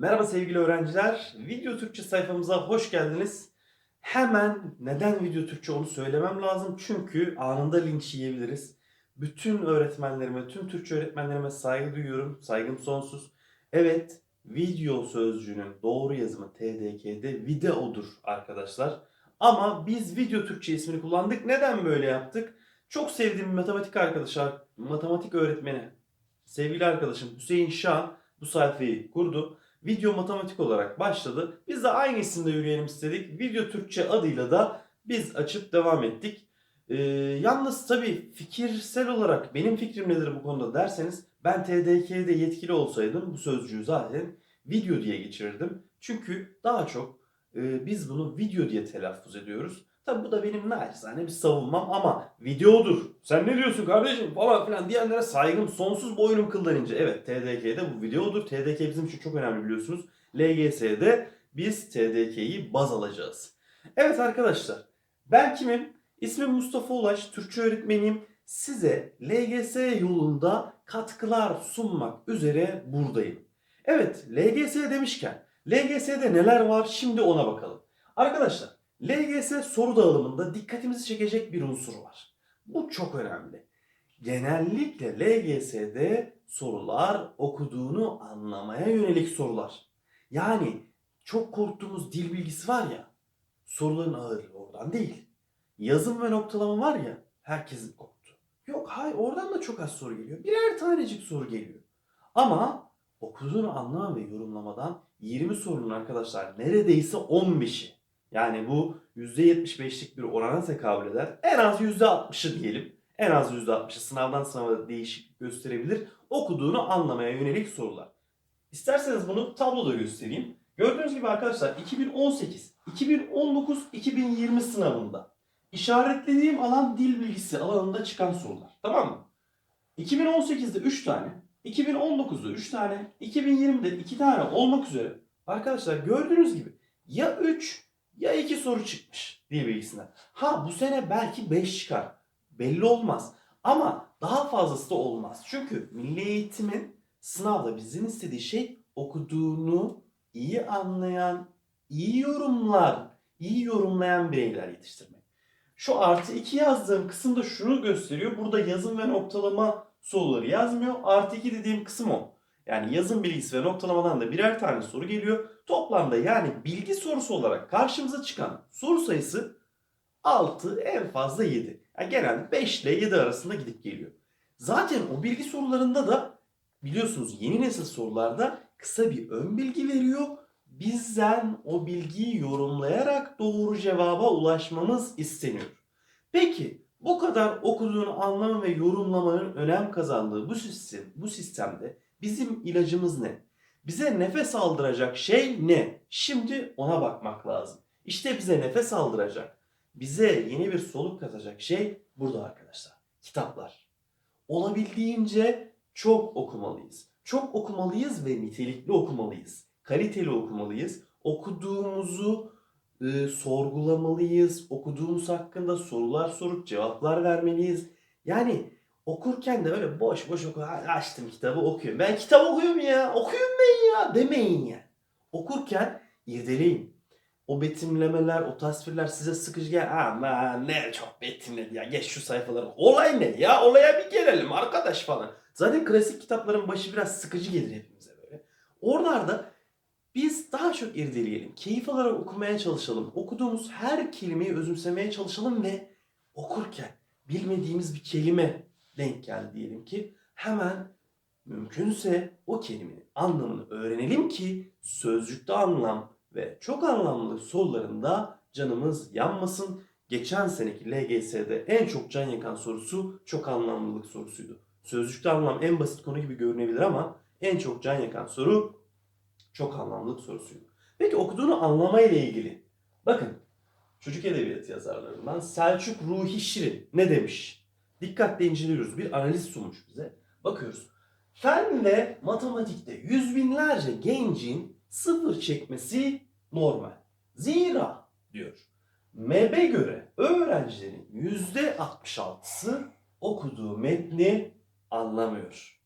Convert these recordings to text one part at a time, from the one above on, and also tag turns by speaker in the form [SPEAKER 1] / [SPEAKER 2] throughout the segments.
[SPEAKER 1] Merhaba sevgili öğrenciler. Video Türkçe sayfamıza hoş geldiniz. Hemen neden Video Türkçe onu söylemem lazım. Çünkü anında linç yiyebiliriz. Bütün öğretmenlerime, tüm Türkçe öğretmenlerime saygı duyuyorum. Saygım sonsuz. Evet, video sözcüğünün doğru yazımı TDK'de videodur arkadaşlar. Ama biz Video Türkçe ismini kullandık. Neden böyle yaptık? Çok sevdiğim matematik arkadaşlar, matematik öğretmeni, sevgili arkadaşım Hüseyin Şah bu sayfayı kurdu. Video matematik olarak başladı. Biz de aynı isimde yürüyelim istedik. Video Türkçe adıyla da biz açıp devam ettik. Ee, yalnız tabii fikirsel olarak benim fikrim nedir bu konuda derseniz ben TDK'de yetkili olsaydım bu sözcüğü zaten video diye geçirirdim. Çünkü daha çok e, biz bunu video diye telaffuz ediyoruz. Tabi bu da benim naçizane bir savunmam ama videodur. Sen ne diyorsun kardeşim falan filan diyenlere saygım sonsuz boynum kıldan. Evet TDK'de bu videodur. TDK bizim için çok önemli biliyorsunuz. LGS'de biz TDK'yi baz alacağız. Evet arkadaşlar ben kimim? İsmim Mustafa Ulaş, Türkçe öğretmeniyim. Size LGS yolunda katkılar sunmak üzere buradayım. Evet LGS demişken LGS'de neler var şimdi ona bakalım. Arkadaşlar LGS soru dağılımında dikkatimizi çekecek bir unsur var. Bu çok önemli. Genellikle LGS'de sorular okuduğunu anlamaya yönelik sorular. Yani çok korktuğumuz dil bilgisi var ya, soruların ağırlığı oradan değil. Yazım ve noktalama var ya, herkesin korktu. Yok hayır oradan da çok az soru geliyor. Birer tanecik soru geliyor. Ama okuduğunu anlama ve yorumlamadan 20 sorunun arkadaşlar neredeyse 15'i yani bu %75'lik bir orana tekabül eder. En az %60'ı diyelim. En az %60'ı sınavdan sınava değişiklik gösterebilir. Okuduğunu anlamaya yönelik sorular. İsterseniz bunu tabloda göstereyim. Gördüğünüz gibi arkadaşlar 2018, 2019, 2020 sınavında işaretlediğim alan dil bilgisi alanında çıkan sorular. Tamam mı? 2018'de 3 tane, 2019'da 3 tane, 2020'de 2 tane olmak üzere arkadaşlar gördüğünüz gibi ya 3 ya 2 soru çıkmış dil bilgisinden. Ha bu sene belki 5 çıkar. Belli olmaz. Ama daha fazlası da olmaz. Çünkü milli eğitimin sınavda bizim istediği şey okuduğunu iyi anlayan, iyi yorumlar, iyi yorumlayan bireyler yetiştirmek. Şu artı 2 yazdığım kısımda şunu gösteriyor. Burada yazım ve noktalama soruları yazmıyor. Artı 2 dediğim kısım o. Yani yazım bilgisi ve noktalamadan da birer tane soru geliyor. Toplamda yani bilgi sorusu olarak karşımıza çıkan soru sayısı 6 en fazla 7. Yani genelde 5 ile 7 arasında gidip geliyor. Zaten o bilgi sorularında da biliyorsunuz yeni nesil sorularda kısa bir ön bilgi veriyor. Bizden o bilgiyi yorumlayarak doğru cevaba ulaşmamız isteniyor. Peki bu kadar okuduğunu anlama ve yorumlamanın önem kazandığı bu sistem, bu sistemde bizim ilacımız ne? Bize nefes aldıracak şey ne? Şimdi ona bakmak lazım. İşte bize nefes aldıracak, bize yeni bir soluk katacak şey burada arkadaşlar. Kitaplar. Olabildiğince çok okumalıyız. Çok okumalıyız ve nitelikli okumalıyız. Kaliteli okumalıyız. Okuduğumuzu e, sorgulamalıyız. Okuduğumuz hakkında sorular sorup cevaplar vermeliyiz. Yani okurken de öyle boş boş oku. "Ha, Açtım kitabı okuyorum. Ben kitap okuyorum ya. Okuyorum ben ya demeyin ya. Okurken irdeleyin. O betimlemeler, o tasvirler size sıkıcı gel. Aman ne çok betimledi ya. Geç şu sayfaları. Olay ne ya? Olaya bir gelelim arkadaş falan. Zaten klasik kitapların başı biraz sıkıcı gelir hepimize böyle. Oralarda biz daha çok irdeleyelim. Keyif alarak okumaya çalışalım. Okuduğumuz her kelimeyi özümsemeye çalışalım ve okurken bilmediğimiz bir kelime denk geldi diyelim ki hemen mümkünse o kelimenin anlamını öğrenelim ki sözcükte anlam ve çok anlamlı sorularında canımız yanmasın. Geçen seneki LGS'de en çok can yakan sorusu çok anlamlılık sorusuydu. Sözcükte anlam en basit konu gibi görünebilir ama en çok can yakan soru çok anlamlılık sorusuydu. Peki okuduğunu anlamayla ilgili. Bakın çocuk edebiyatı yazarlarından Selçuk Ruhi Şirin ne demiş? Dikkatle inceliyoruz. Bir analiz sunmuş bize. Bakıyoruz. Fen ve matematikte yüz binlerce gencin sıfır çekmesi normal. Zira diyor. MEB'e göre öğrencilerin yüzde 66'sı okuduğu metni anlamıyor.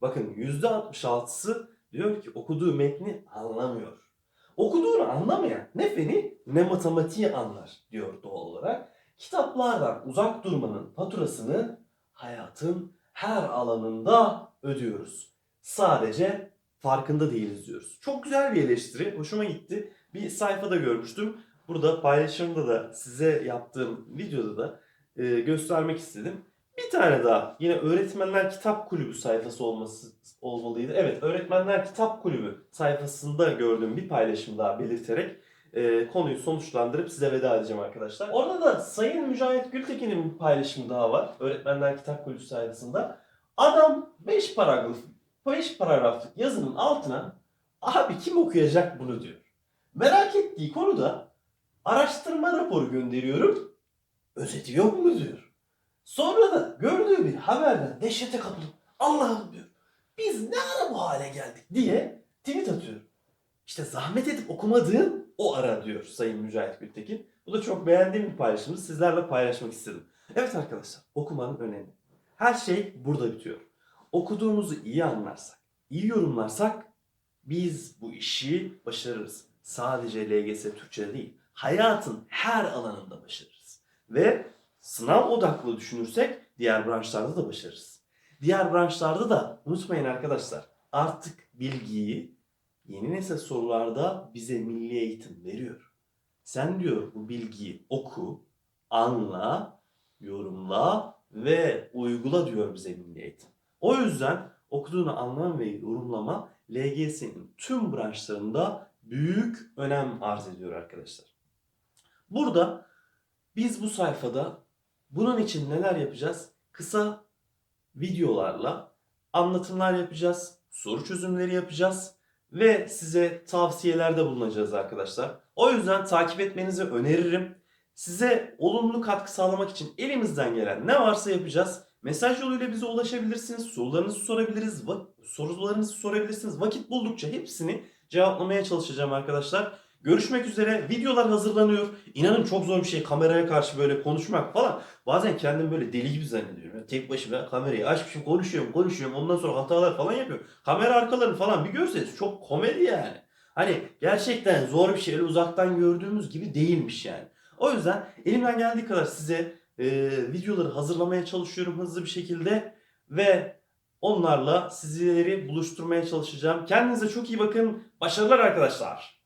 [SPEAKER 1] Bakın yüzde 66'sı Diyor ki okuduğu metni anlamıyor. Okuduğunu anlamayan ne feni ne matematiği anlar diyor doğal olarak. Kitaplardan uzak durmanın faturasını hayatın her alanında ödüyoruz. Sadece farkında değiliz diyoruz. Çok güzel bir eleştiri. Hoşuma gitti. Bir sayfada görmüştüm. Burada paylaşımda da size yaptığım videoda da e, göstermek istedim. Tane daha yine Öğretmenler Kitap Kulübü sayfası olması olmalıydı. Evet, Öğretmenler Kitap Kulübü sayfasında gördüğüm bir paylaşım daha belirterek e, konuyu sonuçlandırıp size veda edeceğim arkadaşlar. Orada da Sayın Mücahit Gültekin'in bir paylaşımı daha var. Öğretmenler Kitap Kulübü sayfasında. Adam 5 paragraf 5 paragraflık yazının altına abi kim okuyacak bunu diyor. Merak ettiği konuda araştırma raporu gönderiyorum. Özeti yok mu diyor. Sonra da gördüğü bir haberden dehşete kapılıp Allah'ım diyor. Biz ne ara bu hale geldik diye tweet atıyor. İşte zahmet edip okumadığın o ara diyor Sayın Mücahit Gültekin. Bu da çok beğendiğim bir paylaşımı sizlerle paylaşmak istedim. Evet arkadaşlar okumanın önemi. Her şey burada bitiyor. Okuduğumuzu iyi anlarsak, iyi yorumlarsak biz bu işi başarırız. Sadece LGS Türkçe'de değil, hayatın her alanında başarırız. Ve sınav odaklı düşünürsek diğer branşlarda da başarırız. Diğer branşlarda da unutmayın arkadaşlar artık bilgiyi yeni nesil sorularda bize milli eğitim veriyor. Sen diyor bu bilgiyi oku, anla, yorumla ve uygula diyor bize milli eğitim. O yüzden okuduğunu anlama ve yorumlama LGS'nin tüm branşlarında büyük önem arz ediyor arkadaşlar. Burada biz bu sayfada bunun için neler yapacağız? Kısa videolarla anlatımlar yapacağız, soru çözümleri yapacağız ve size tavsiyelerde bulunacağız arkadaşlar. O yüzden takip etmenizi öneririm. Size olumlu katkı sağlamak için elimizden gelen ne varsa yapacağız. Mesaj yoluyla bize ulaşabilirsiniz. Sorularınızı sorabiliriz. Sorularınızı sorabilirsiniz. Vakit buldukça hepsini cevaplamaya çalışacağım arkadaşlar. Görüşmek üzere. Videolar hazırlanıyor. İnanın çok zor bir şey kameraya karşı böyle konuşmak falan. Bazen kendim böyle deli gibi zannediyorum. Tek başıma kamerayı açmışım konuşuyorum konuşuyorum. Ondan sonra hatalar falan yapıyorum. Kamera arkalarını falan bir görseniz çok komedi yani. Hani gerçekten zor bir şey. Öyle uzaktan gördüğümüz gibi değilmiş yani. O yüzden elimden geldiği kadar size e, videoları hazırlamaya çalışıyorum hızlı bir şekilde. Ve onlarla sizleri buluşturmaya çalışacağım. Kendinize çok iyi bakın. Başarılar arkadaşlar.